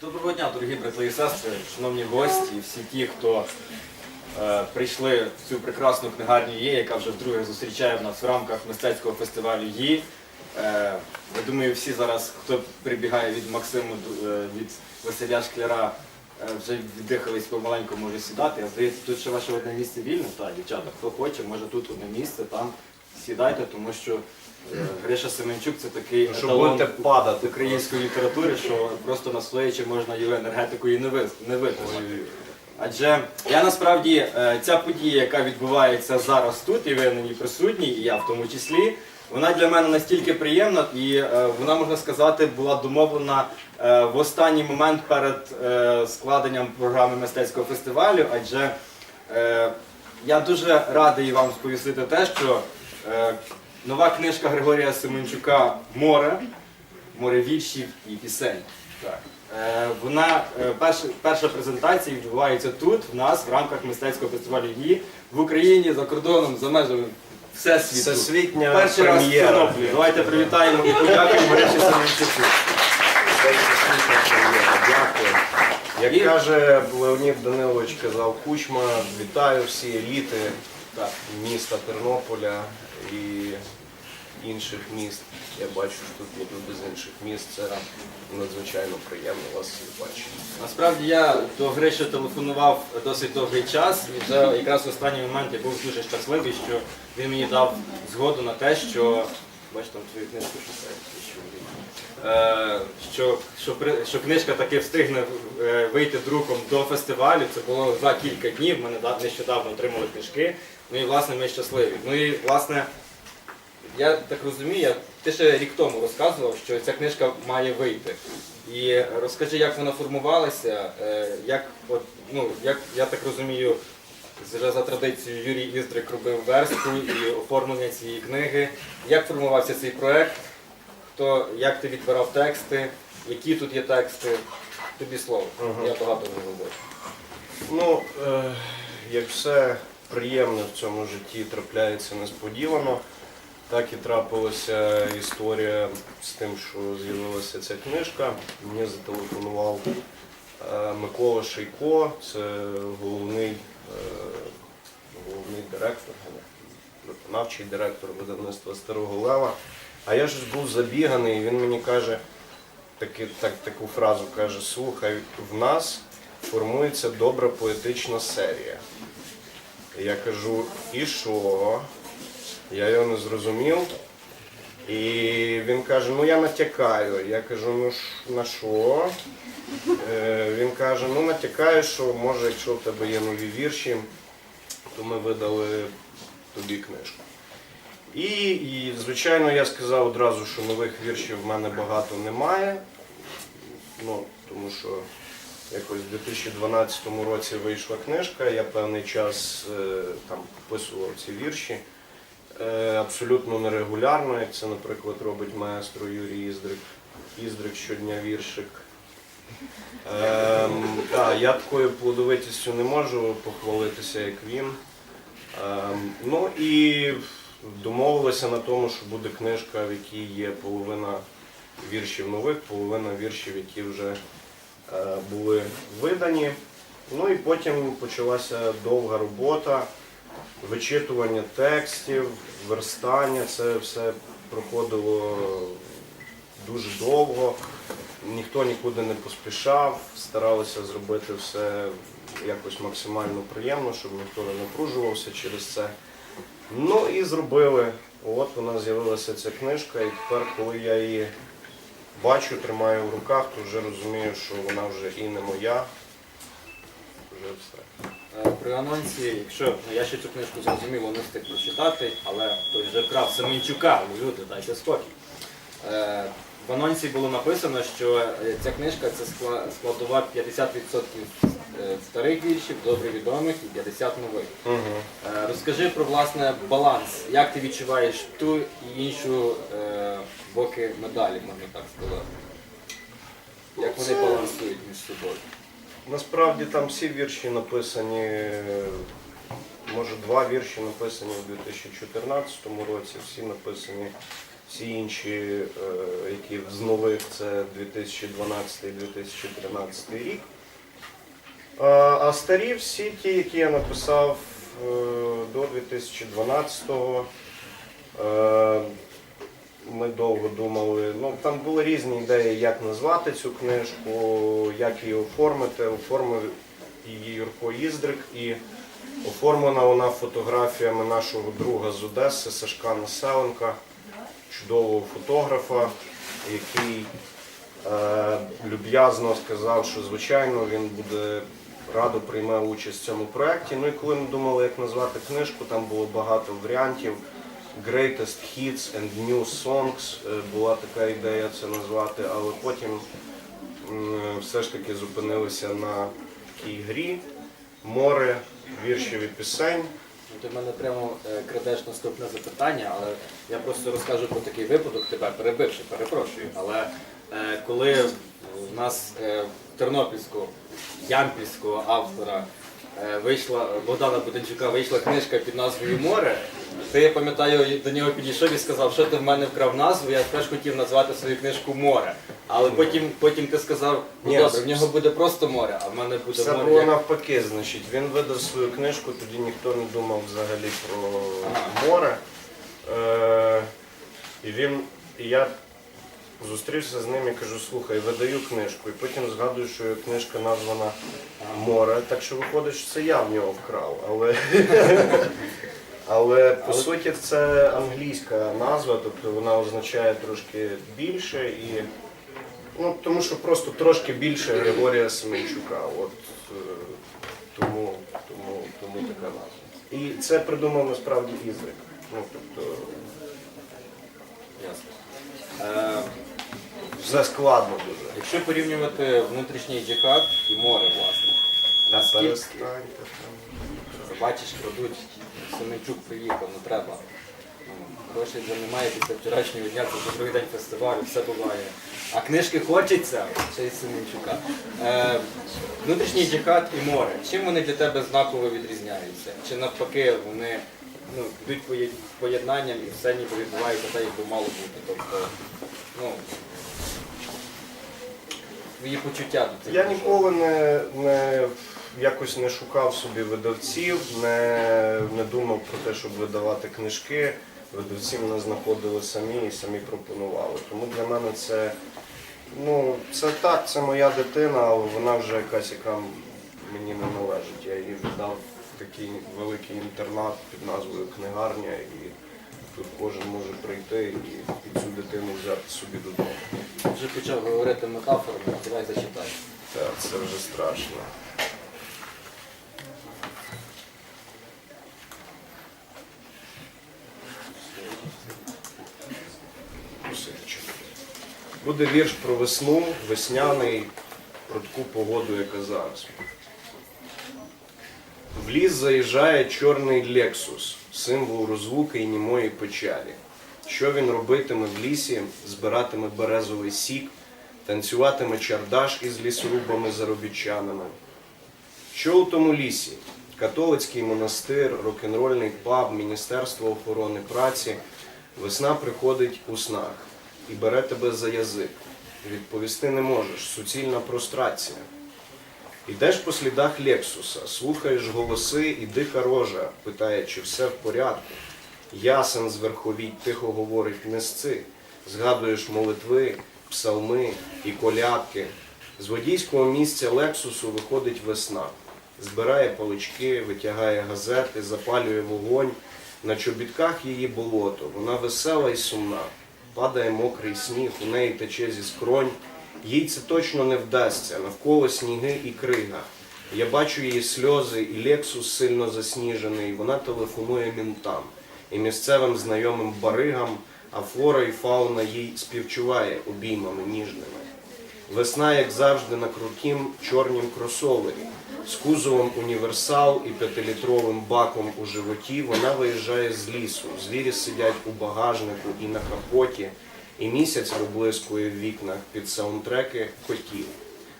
Доброго дня, дорогі брати і сестри, шановні гості, всі ті, хто е, прийшли в цю прекрасну книгарню є, яка вже вдруге зустрічає в нас в рамках мистецького фестивалю ї. Е, я думаю, всі зараз, хто прибігає від Максиму, е, від Василя Шкляра, е, вже віддихались помаленьку, може сідати. А здається, тут ще ваше одне місце вільне. Так, дівчата, хто хоче, може тут одне місце, там сідайте, тому що Гриша Семенчук це такий Щоб еталон падати. української літератури, що просто наслоїчи можна його енергетикою не вис- не витримати. Адже я насправді е, ця подія, яка відбувається зараз тут, і ви на ній присутні, і я в тому числі, вона для мене настільки приємна, і е, вона, можна сказати, була домовлена е, в останній момент перед е, складенням програми мистецького фестивалю. Адже е, я дуже радий вам сповістити те, що е, нова книжка Григорія Семенчука Море море віршів і пісень. Так. Е, вона, е, перша, перша презентація відбувається тут, в нас, в рамках мистецького фестивалю «Ї» в Україні, за кордоном, за межами всесвіту. Всесвітня Перший раз в прем'єра. Тернополі. Давайте привітаємо і подякуємо Гриші Семенчуку. Дякую. Як І- каже Леонід Данилович, казав Кучма, вітаю всі еліти Так. міста Тернополя і інших міст. Я бачу, що тут люди з інших міст. Це надзвичайно приємно вас бачити. Насправді я до Гриші телефонував досить довгий час, і вже якраз в останній момент я був дуже щасливий, що він мені дав згоду на те, що. Бачите, там твою книжку шукають. Що. Е, що, що, книжка таки встигне е, вийти друком до фестивалю. Це було за кілька днів. Ми нещодавно отримали книжки. Ну і власне ми щасливі. Ну і власне я так розумію, я- ти ще рік тому розказував, що ця книжка має вийти. І розкажи, як вона формувалася, е, як, от, ну, як я так розумію, вже за традицією Юрій Іздрик робив верстку і оформлення цієї книги. Як формувався цей проект? Хто, як ти відбирав тексти, які тут є тексти? Тобі слово. Ага. Я багато вже говорю. Ну, е, як все приємне в цьому житті трапляється несподівано, так і трапилася історія з тим, що з'явилася ця книжка. Мені зателефонував е, Микола Шейко, це головний, е, головний директор, виконавчий директор видавництва Старого Лева. А я ж був забіганий, і він мені каже таки, так, таку фразу, каже, слухай, в нас формується добра поетична серія. Я кажу, і що? Я його не зрозумів. І він каже, ну я натякаю. Я кажу, ну на що? Е, Він каже, ну натякаю, що може, якщо в тебе є нові вірші, то ми видали тобі книжку. І, і звичайно, я сказав одразу, що нових віршів в мене багато немає. Ну, тому що якось в 2012 році вийшла книжка, я певний час е, там вписував ці вірші. Е, абсолютно нерегулярно, як це, наприклад, робить маестро Юрій Іздрик. Іздрик щодня віршик. Ем, та, я такою плодовитістю не можу похвалитися, як він. Ем, ну і домовилися на тому, що буде книжка, в якій є половина віршів нових, половина віршів, які вже е, були видані. Ну і потім почалася довга робота, вичитування текстів, верстання. Це все проходило дуже довго. Ніхто нікуди не поспішав, старалися зробити все якось максимально приємно, щоб ніхто не напружувався через це. Ну і зробили. От вона з'явилася ця книжка, і тепер, коли я її бачу, тримаю в руках, то вже розумію, що вона вже і не моя. Вже все. Е, При анонсі, якщо ну, я ще цю книжку зрозуміло не встиг прочитати, але той вже вкрав Семенчука, люди, дайте спокій. В анонсі було написано, що е, ця книжка це скла- складова 50% е, старих віршів, добре відомих і 50 нових. Угу. Розкажи про власне баланс. Як ти відчуваєш ту і іншу е, боки медалі, можна так сказати? Як вони балансують між собою? Насправді там всі вірші написані, може два вірші написані у 2014 році, всі написані Всі інші, е, які з нових, це 2012-2013 рік. А, а старі всі ті, які я написав е, до 2012-го. Е, Ми довго думали. Ну, там були різні ідеї, як назвати цю книжку, як її оформити. Оформив її Юрко Іздрик і оформлена вона фотографіями нашого друга з Одеси Сашка Населенка, чудового фотографа, який е, люб'язно сказав, що звичайно він буде радо прийме участь в цьому проєкті. Ну і коли ми думали, як назвати книжку, там було багато варіантів. Greatest Hits and New Songs е, була така ідея це назвати, але потім все ж таки зупинилися на такій грі море віршів і пісень. Ти в мене прямо е, крадеш наступне запитання, але я просто розкажу про такий випадок тебе, перебивши, перепрошую. Але е, коли в нас е, в Тернопільську, ямпільського автора е, вийшла Богдана Буденчука вийшла книжка під назвою Море, ти я пам'ятаю, до нього підійшов і сказав, що ти в мене вкрав назву, я теж хотів назвати свою книжку Море. Але потім, потім ти сказав, Ні, добре, в нього буде просто море, а в мене буде Все море. було як- навпаки, значить. Він видав свою книжку, тоді ніхто не думав взагалі про Ага. море. Е, і він, і я зустрівся з ним і кажу, слухай, видаю книжку. І потім згадую, що книжка названа Море. Так що виходить, що це я в нього вкрав. Але, але по суті це англійська назва, тобто вона означає трошки більше і. Ну, тому що просто трошки більше Григорія Семенчука. От, е, тому, тому, тому така назва. І це придумав насправді Ізрик. Ну, тобто, Ясно. Е, все складно дуже. Якщо порівнювати внутрішній джихад і море, власне, наскільки Перестаньте там. бачиш, крадуть, Семенчук приїхав, ну треба. Ну, Грошей вже немає після вчорашнього дня, це другий день фестивалю, все буває. А книжки хочеться, ще й Семенчука. Е, внутрішній джихад і море. Чим вони для тебе знаково відрізняються? Чи навпаки вони ну, йдуть поєднанням і все ніби відбувається так, як би мало бути. Тобто, ну, твої почуття до цих Я ніколи не, не якось не шукав собі видавців, не, не думав про те, щоб видавати книжки. Видавці мене знаходили самі і самі пропонували. Тому для мене це, ну, це так, це моя дитина, але вона вже якась, яка мені не належить. Я її віддав в такий великий інтернат під назвою Книгарня, і тут кожен може прийти і, і цю дитину взяти собі додому. Вже почав говорити метафорами, давай зачитай. Так, це вже страшно. Буде вірш про весну, весняний, про таку погоду, яка зараз. В ліс заїжджає чорний лексус, символ розлуки і німої печалі. Що він робитиме в лісі, збиратиме березовий сік, танцюватиме чардаш із лісорубами заробітчанами. Що у тому лісі? Католицький монастир, рок-н-рольний паб, Міністерство охорони праці. Весна приходить у снах і бере тебе за язик. Відповісти не можеш, суцільна прострація. Йдеш по слідах Лексуса, слухаєш голоси і диха рожа, питає, чи все в порядку. Ясен з верховіть тихо говорить несци, згадуєш молитви, псалми і колядки. З водійського місця Лексусу виходить весна, збирає палички, витягає газети, запалює вогонь. На чобітках її болото, вона весела і сумна. Падає мокрий сніг, у неї тече зі скронь. Їй це точно не вдасться, навколо сніги і крига. Я бачу її сльози, і Лексус сильно засніжений. Вона телефонує мінтам і місцевим знайомим баригам, а флора і фауна їй співчуває обіймами ніжними. Весна, як завжди, на крутім чорнім кросовері. З кузовом універсал і п'ятилітровим баком у животі вона виїжджає з лісу. Звірі сидять у багажнику і на капоті, і місяць виблискує в вікнах під саундтреки котів.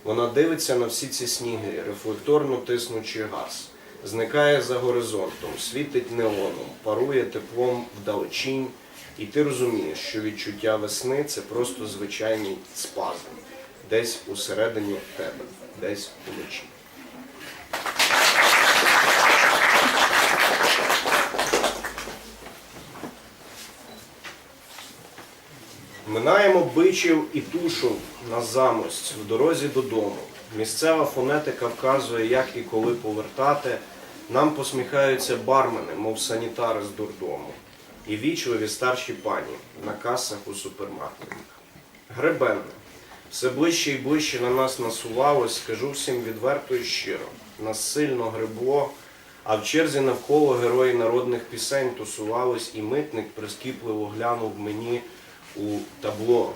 Вона дивиться на всі ці сніги, рефлекторно тиснучи газ. Зникає за горизонтом, світить неоном, парує теплом вдалечінь, І ти розумієш, що відчуття весни це просто звичайний спазм, десь усередині тебе, десь уночі. Минаємо бичів і тушу на замость в дорозі додому. Місцева фонетика вказує, як і коли повертати. Нам посміхаються бармени, мов санітари з дурдому, і вічливі старші пані на касах у супермаркетах. Гребенне. Все ближче і ближче на нас насувалось, скажу всім відверто і щиро. Нас сильно гребло, а в черзі навколо герої народних пісень тусувались, і митник прискіпливо глянув мені у табло.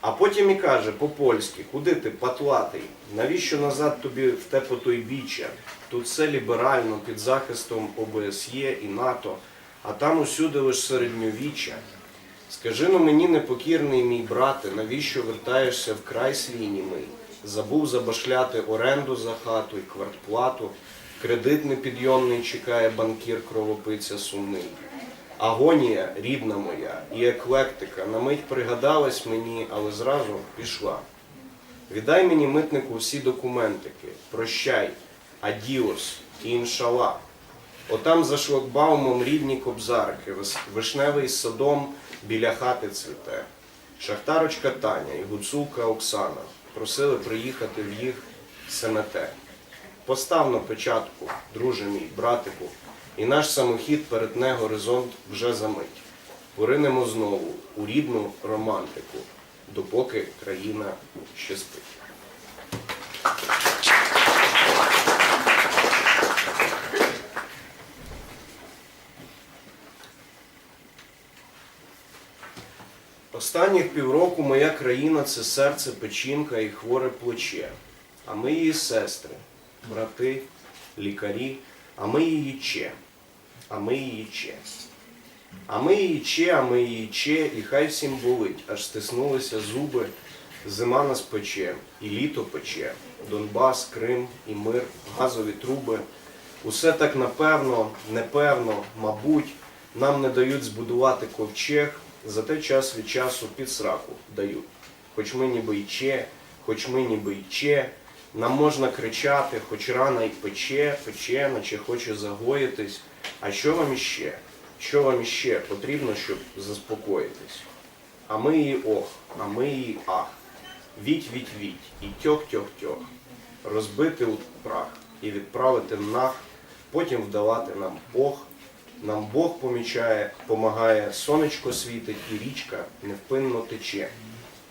А потім і каже по-польськи, куди ти, патлатий? Навіщо назад тобі в те потойбіччя? Тут все ліберально, під захистом ОБСЄ і НАТО, а там усюди лиш середньовіччя. Скажи ну мені, непокірний мій брате, навіщо вертаєшся в край свій німий? Забув забашляти оренду за хату і квартплату, кредит непідйомний чекає банкір кровопиця сумний. Агонія, рідна моя, і еклектика на мить пригадалась мені, але зразу пішла. Віддай мені митнику всі документики, прощай, адіос іншала. Отам за шлагбаумом рідні кобзарки, вишневий садом біля хати цвіте. Шахтарочка Таня і гуцулка Оксана просили приїхати в їх семете. Постав на печатку, друже мій, братику, і наш самохід перетне горизонт вже за мить. Поринемо знову у рідну романтику, допоки країна ще спить. Останніх півроку моя країна це серце, печінка і хворе плече. А ми її сестри, брати, лікарі, а ми її че, а ми її че. А ми її че, а ми її че, і хай всім болить, аж стиснулися зуби, зима нас пече, і літо пече, Донбас, Крим і мир, газові труби. Усе так напевно, непевно, мабуть, нам не дають збудувати ковчег, зате час від часу під сраку дають. Хоч ми ніби й че, хоч ми ніби й че, нам можна кричати, хоч рана й пече, пече, наче хоче загоїтись. А що вам іще? Що вам іще потрібно, щоб заспокоїтись? А ми її ох, а ми її ах. Віть, віть, віть, і тьох, тьох, тьох. Розбити у прах і відправити нах, потім вдавати нам ох. Нам Бог помічає, помагає, сонечко світить і річка невпинно тече.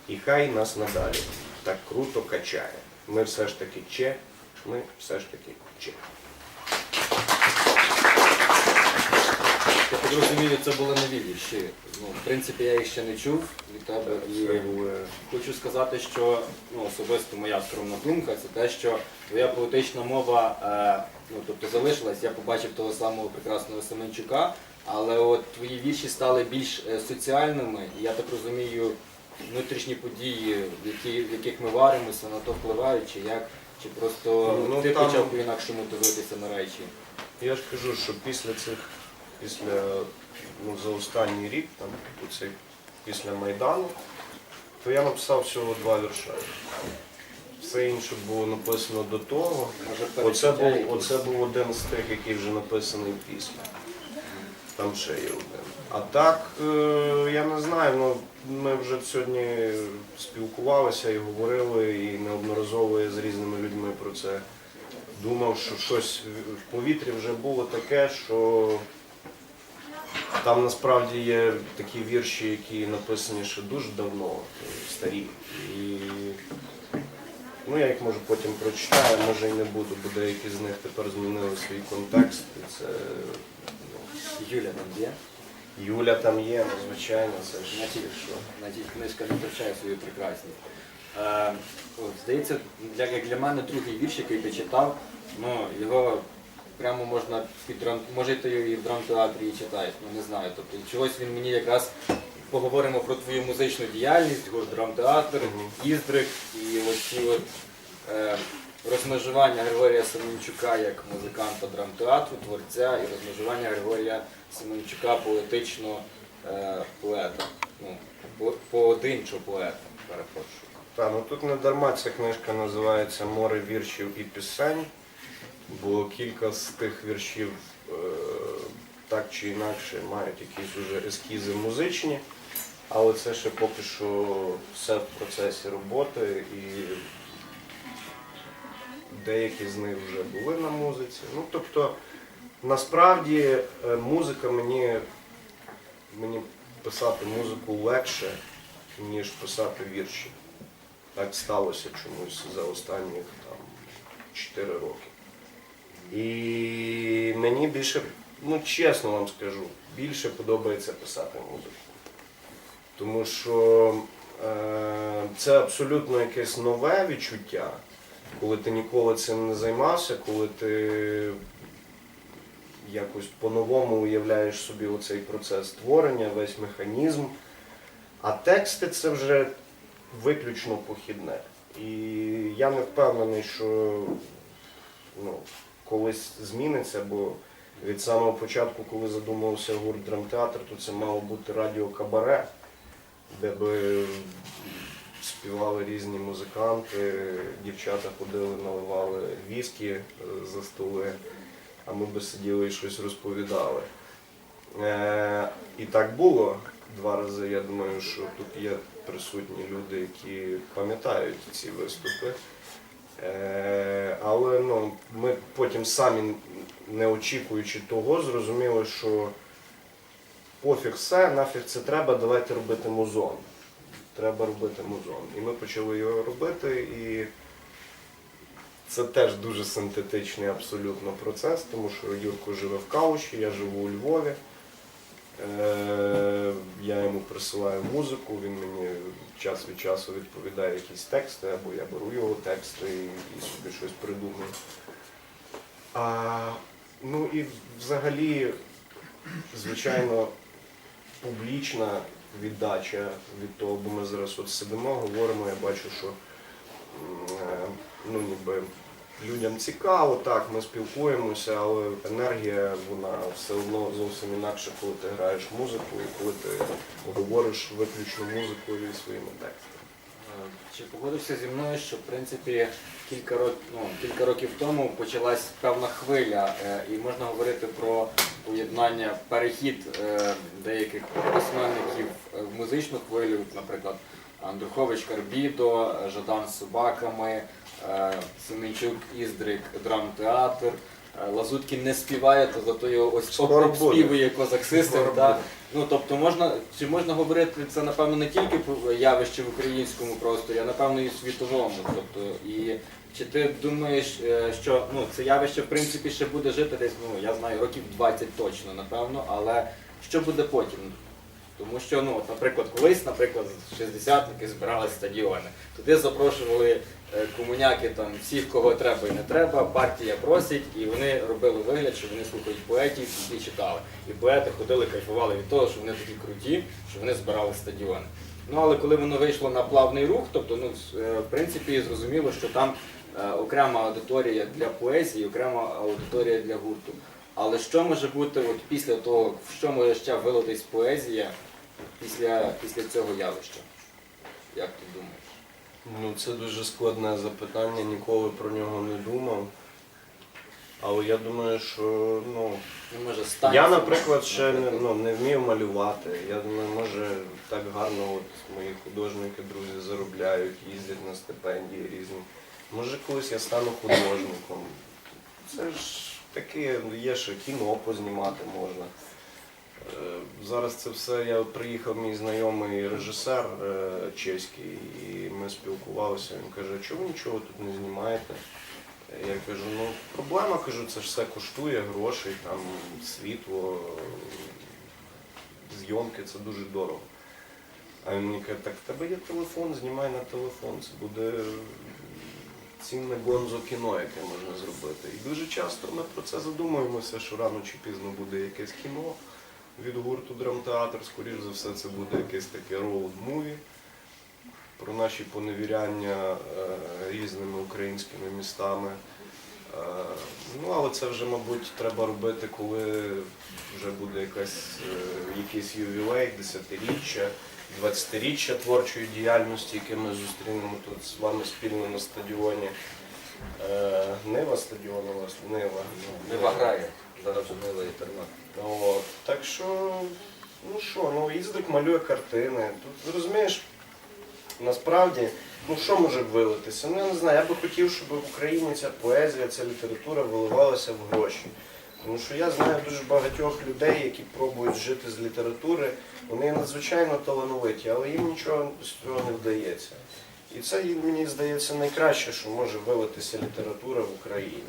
І хай нас надалі так круто качає. Ми все ж таки че, ми все ж таки че. Я так розумію, це були нові вірші. Ну, в принципі, я їх ще не чув від тебе. І хочу сказати, що ну, особисто моя скромна думка це те, що твоя поетична мова е, ну, тобто залишилась. Я побачив того самого прекрасного Семенчука, але от твої вірші стали більш е, соціальними, і я так розумію, внутрішні події, в, які, в яких ми варимося, на то впливають, чи як, чи просто Ну, ти там- почав по-інакшому дивитися на речі. Я ж кажу, що після цих, після ну, за останній рік, там, оцей, після Майдану, то я написав всього два вірша. Все інше було написано до того. Оце був, оце був один з тих, який вже написаний після. Там ще є один. А так, е, я не знаю, ну, ми вже сьогодні спілкувалися і говорили, і неодноразово я з різними людьми про це думав, що щось в повітрі вже було таке, що там насправді є такі вірші, які написані ще дуже давно, е, старі. І ну, я їх може потім прочитаю, може і не буду, бо деякі з них тепер змінили свій контекст. І це ну, Юля там є? Юля там є, ну, звичайно, це ж. Значить, що? Значить, книжка не втрачає свою прекрасність. Е, от, здається, для, як для мене другий вірш, який ти читав, ну, його прямо можна під драм, може ти і в драмтеатрі і читаєш, ну не знаю. Тобто чогось він мені якраз поговоримо про твою музичну діяльність, гурт драмтеатр, Іздрик і оці от, е, розмежування Григорія Семенчука як музиканта драмтеатру, творця і розмежування Григорія Семенчука поетично е, поета. Ну, по- поодинчого поета, перепрошую. Та, ну тут не дарма ця книжка називається Море віршів і пісень, бо кілька з тих віршів е, так чи інакше мають якісь уже ескізи музичні, але це ще поки що все в процесі роботи і деякі з них вже були на музиці. Ну тобто, насправді е, музика мені, мені писати музику легше, ніж писати вірші. Так сталося чомусь за останні там 4 роки. І мені більше, ну чесно вам скажу, більше подобається писати музику. Тому що е, це абсолютно якесь нове відчуття, коли ти ніколи цим не займався, коли ти якось по-новому уявляєш собі оцей процес творення, весь механізм. А тексти це вже виключно похідне. І я не впевнений, що ну, колись зміниться, бо від самого початку, коли задумався гурт драмтеатр, то це мало бути радіо Кабаре, де би співали різні музиканти, дівчата ходили, наливали віскі е, за столи, а ми би сиділи і щось розповідали. Е, і так було два рази. Я думаю, що тут є присутні люди, які пам'ятають ці виступи. Е, але ну, ми потім самі, не очікуючи того, зрозуміли, що пофіг все, нафіг це треба, давайте робити музон. Треба робити музон. І ми почали його робити, і це теж дуже синтетичний абсолютно процес, тому що Юрко живе в Калуші, я живу у Львові. Е, Я йому присилаю музику, він мені час від часу відповідає якісь тексти, або я беру його тексти і, собі щось придумаю. А, ну і взагалі, звичайно, публічна віддача від того, бо ми зараз от сидимо, говоримо, я бачу, що е, ну, ніби людям цікаво, так, ми спілкуємося, але енергія вона все одно зовсім інакше, коли ти граєш музику і коли ти говориш виключно музикою і своїми текстами. Е, Чи погодився зі мною, що в принципі кілька років, ну, кілька років тому почалась певна хвиля, е, і можна говорити про поєднання, перехід е, деяких письменників в музичну хвилю, наприклад, Андрухович Карбідо, Жадан з собаками, Семенчук Іздрик, драмтеатр. е, Лазуткін не співає, то зато його ось співує козак систем. Скоро Так? буде. Ну тобто можна чи можна говорити це напевно не тільки про явище в українському просторі, а напевно і в світовому. Тобто, і чи ти думаєш, е, що ну це явище в принципі ще буде жити десь, ну я знаю, років 20 точно, напевно, але що буде потім? Тому що, ну, от, наприклад, колись, наприклад, шістдесятники збирали стадіони. Туди запрошували е, комуняки там всіх, кого треба і не треба, партія просить, і вони робили вигляд, що вони слухають поетів і читали. І поети ходили, кайфували від того, що вони такі круті, що вони збирали стадіони. Ну але коли воно вийшло на плавний рух, тобто, ну, е, в принципі, зрозуміло, що там е, окрема аудиторія для поезії, окрема аудиторія для гурту. Але що може бути от після того, в що може ще вилитись поезія після, після цього явища? Як ти думаєш? Ну, це дуже складне запитання, ніколи про нього не думав. Але я думаю, що ну, Ну, може, стань. Я, наприклад, ще не, ну, не вмів малювати. Я думаю, може так гарно от мої художники, друзі, заробляють, їздять на стипендії різні. Може, колись я стану художником. Це ж таке, є ще кіно познімати можна. Е, Зараз це все. Я приїхав мій знайомий режисер е, чеський, і ми спілкувалися. Він каже, ви нічого тут не знімаєте? Я кажу, ну проблема, кажу, це ж все коштує грошей, там світло, зйомки, це дуже дорого. А він мені каже, так в тебе є телефон, знімай на телефон, це буде цінне гонзо кіно, яке можна зробити. І дуже часто ми про це задумуємося, що рано чи пізно буде якесь кіно від гурту драмтеатр, скоріш за все, це буде якесь таке роуд-муві про наші поневіряння е, різними українськими містами. Е, Ну, але це вже, мабуть, треба робити, коли вже буде якась, е, якийсь ювілей, десятиріччя, 20-річчя творчої діяльності, яке ми зустрінемо тут з вами спільно на стадіоні. Нива стадіон у вас, Нива. Нива грає. Зараз Нива. От. Так що, ну що, ну їздить, малює картини. Тут розумієш, насправді, ну що може вилитися? Ну я не знаю, я би хотів, щоб в Україні ця поезія, ця література виливалася в гроші. Тому що я знаю дуже багатьох людей, які пробують жити з літератури. Вони надзвичайно талановиті, але їм нічого з цього не вдається. І це мені здається найкраще, що може вилитися література в Україні.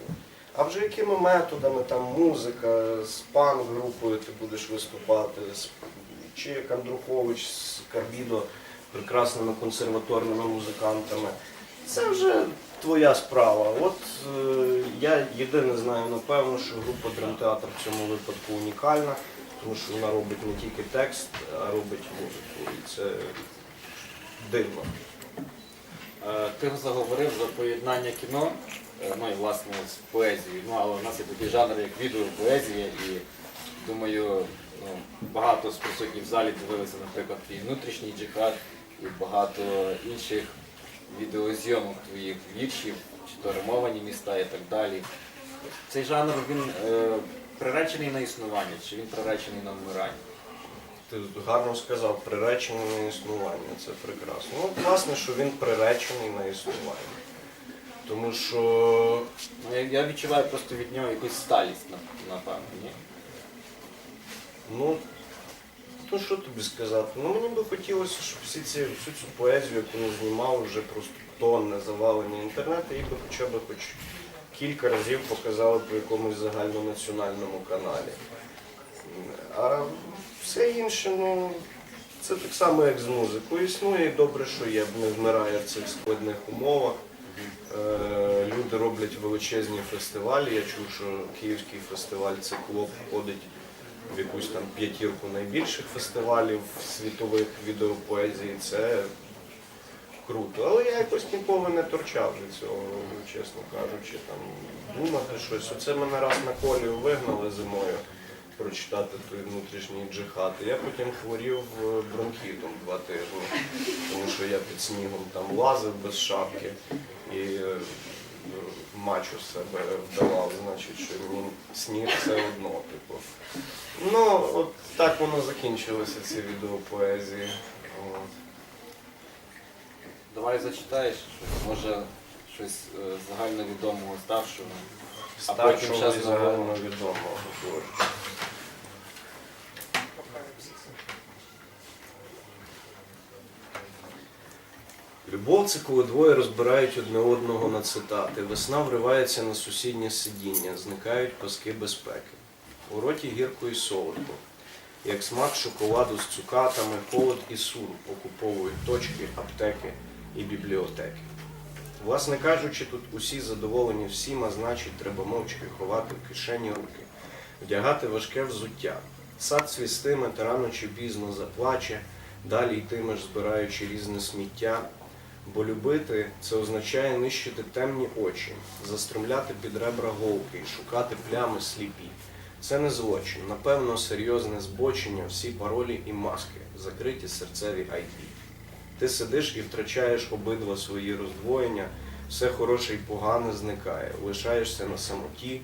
А вже якими методами, там музика, з панк-групою ти будеш виступати, чи як Андрухович з Карбідо, прекрасними консерваторними музикантами. Це вже твоя справа. От е, я єдине знаю, напевно, що група Драмтеатр в цьому випадку унікальна, тому що вона робить не тільки текст, а робить музику. І це дивно. Е, Ти заговорив за поєднання кіно, ну і власне з поезією. Ну, але у нас є такий жанр, як відеопоезія, і думаю, ну, багато з присутніх в залі дивилися, наприклад, твій внутрішній джихад і багато інших відеозйомок твоїх віршів, чи то римовані міста і так далі. Цей жанр він е, приречений на існування, чи він приречений на вмирання? Ти гарно сказав, приречений на існування, це прекрасно. Ну, власне, що він приречений на існування. Тому що Ну, я, я відчуваю просто від нього якусь сталість, напевно, ні? Ну, ну що тобі сказати? Ну мені би хотілося, щоб всі ці, всю цю поезію, яку він знімав, вже просто тонне завалені інтернету, її би хоча б хоч кілька разів показали по якомусь загальнонаціональному каналі. А все інше, ну, це так само, як з музикою. Існує і добре, що є, не вмирає в цих складних умовах. Е, Люди роблять величезні фестивалі. Я чув, що Київський фестиваль Циклоп входить в якусь там п'ятірку найбільших фестивалів світових відеопоезії. Це круто. Але я якось ніколи не торчав від цього, чесно кажучи, там думати щось. Оце мене раз на колію вигнали зимою прочитати той внутрішній джихад. Я потім хворів е, бронхітом два тижні, тому що я під снігом там лазив без шапки і е, мачу себе вдавав, значить, що мені сніг все одно, типу. Ну, от так воно закінчилося, ці відеопоезії. Давай зачитаєш, може щось е, загальновідомого старшого. Старшого і загальновідомого. Любов це коли двоє розбирають одне одного на цитати. Весна вривається на сусіднє сидіння, зникають паски безпеки. У роті гірко і солодко. Як смак шоколаду з цукатами, холод і сум окуповують точки, аптеки і бібліотеки. Власне кажучи, тут усі задоволені всім, а значить, треба мовчки ховати в кишені руки, вдягати важке взуття. Сад цвістиме та рано чи пізно заплаче, далі йтимеш, збираючи різне сміття. Бо любити це означає нищити темні очі, застромляти під ребра голки і шукати плями сліпі. Це не злочин, напевно, серйозне збочення, всі паролі і маски, закриті серцеві IP. Ти сидиш і втрачаєш обидва свої роздвоєння, все хороше і погане зникає, лишаєшся на самоті,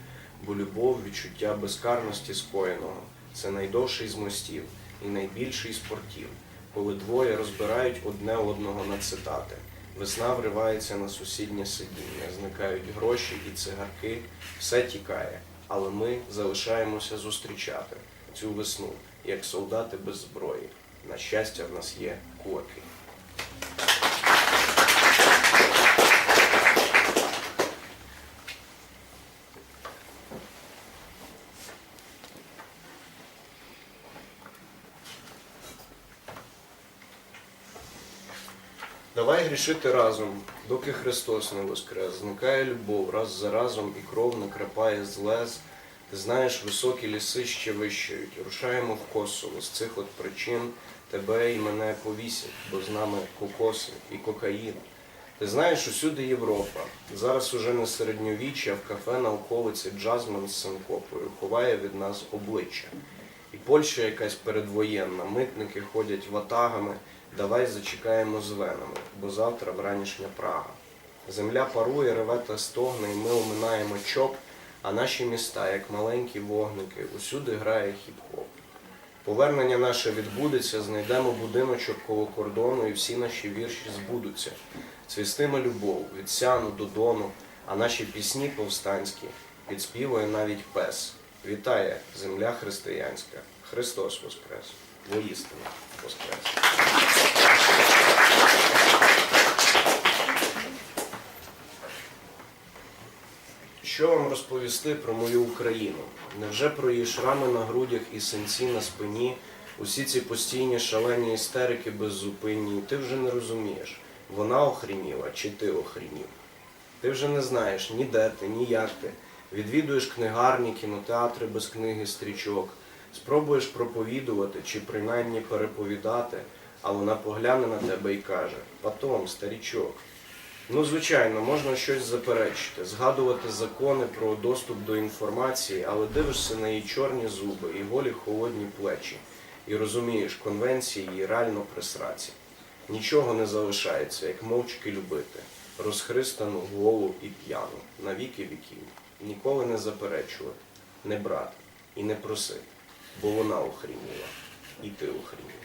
бо любов, відчуття безкарності скоєного це найдовший з мостів і найбільший з портів, коли двоє розбирають одне одного на цитати. Весна вривається на сусіднє сидіння, зникають гроші і цигарки, все тікає, але ми залишаємося зустрічати цю весну, як солдати без зброї. На щастя, в нас є кулаки. Давай грішити разом, доки Христос не воскрес. Зникає любов раз за разом і кров накрапає з. Ти знаєш, високі ліси ще вищають. Рушаємо в Косово з цих от причин. Тебе і мене повісять, бо з нами кокоси і кокаїн. Ти знаєш, усюди Європа. Зараз уже не середньовіччя, в кафе на околиці Джазмен з синкопою ховає від нас обличчя. І Польща якась передвоєнна, митники ходять ватагами, давай зачекаємо з венами, бо завтра вранішня Прага. Земля парує, реве та стогне, і ми оминаємо чоп, а наші міста, як маленькі вогники, усюди грає хіп-хоп. Повернення наше відбудеться, знайдемо будиночок коло кордону, і всі наші вірші збудуться. Цвістиме любов від сяну до дону, а наші пісні повстанські підспівує навіть пес. Вітає земля християнська. Христос Воскрес! Воістину Воскрес! Що вам розповісти про мою Україну? Невже про її шрами на грудях і синці на спині, усі ці постійні шалені істерики беззупинні, ти вже не розумієш, вона охрініла чи ти охрінів? Ти вже не знаєш ні де ти, ні як ти. Відвідуєш книгарні, кінотеатри без книги стрічок, спробуєш проповідувати чи принаймні переповідати, а вона погляне на тебе і каже: Потом, старічок. Ну, звичайно, можна щось заперечити, згадувати закони про доступ до інформації, але дивишся на її чорні зуби і голі холодні плечі, і розумієш, конвенції її реально при сраці. Нічого не залишається, як мовчки любити, розхристану, голу і п'яну, на віки віків. Ніколи не заперечувати, не брати і не просити, бо вона охрініла, і ти охрінів.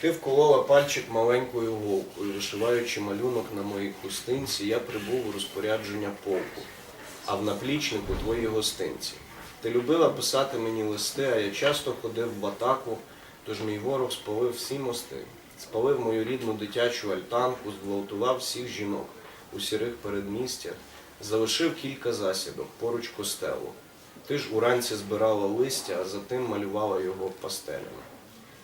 Ти вколола пальчик маленькою голкою, вишиваючи малюнок на моїй хустинці, я прибув у розпорядження полку, а в наплічнику твої гостинці. Ти любила писати мені листи, а я часто ходив в атаку, тож мій ворог спалив всі мости, спалив мою рідну дитячу альтанку, зґвалтував всіх жінок у сірих передмістях, залишив кілька засідок поруч костелу. Ти ж уранці збирала листя, а затим малювала його пастелями.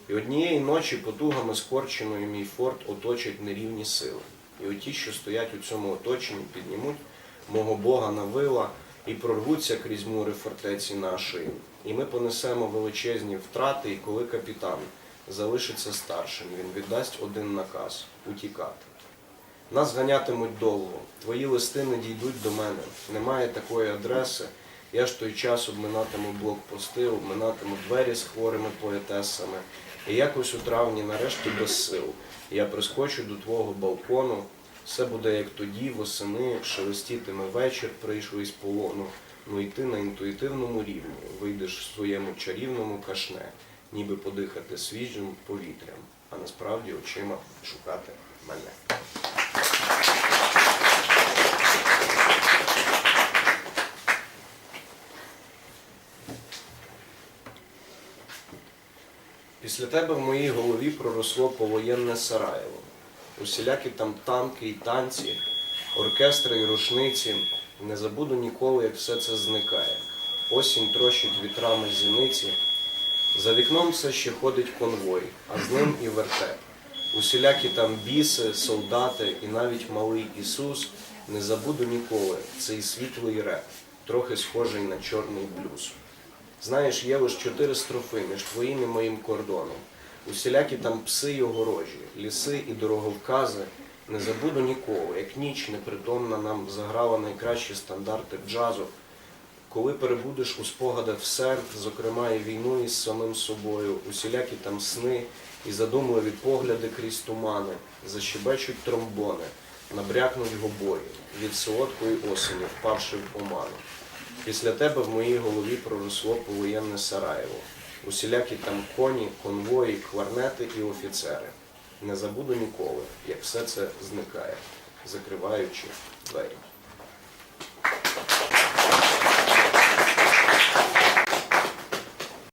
І однієї ночі потугами скорченою мій форт оточать нерівні сили. І оті, що стоять у цьому оточенні, піднімуть мого Бога на вила і прорвуться крізь мури фортеці нашої. І ми понесемо величезні втрати, і коли капітан залишиться старшим, він віддасть один наказ утікати. Нас ганятимуть довго, твої листи не дійдуть до мене, немає такої адреси. Я ж той час обминатиму блокпости, обминатиму двері з хворими поетесами. І якось у травні, нарешті, без сил, я прискочу до твого балкону. Все буде як тоді, восени, шелестітиме вечір, прийшли з полону. Ну і ти на інтуїтивному рівні вийдеш в своєму чарівному кашне, ніби подихати свіжим повітрям, а насправді очима шукати мене. Після тебе в моїй голові проросло повоєнне Сараєво. Усілякі там танки і танці, оркестри і рушниці. Не забуду ніколи, як все це зникає. Осінь трощить вітрами зіниці. За вікном все ще ходить конвой, а з ним і вертеп. Усілякі там біси, солдати і навіть малий Ісус. Не забуду ніколи цей світлий реп, трохи схожий на чорний блюз. Знаєш, є лише чотири строфи між твоїм і моїм кордоном. Усілякі там пси й огорожі, ліси і дороговкази. Не забуду ніколи, як ніч непритомна нам заграла найкращі стандарти джазу. Коли перебудеш у спогадах все, зокрема і війну із самим собою, усілякі там сни і задумливі погляди крізь тумани, защебечуть тромбони, набрякнуть гобої, від солодкої осені, впавши в оману. Після тебе в моїй голові проросло повоєнне Сараєво. Усілякі там коні, конвої, кварнети і офіцери. Не забуду ніколи, як все це зникає, закриваючи двері.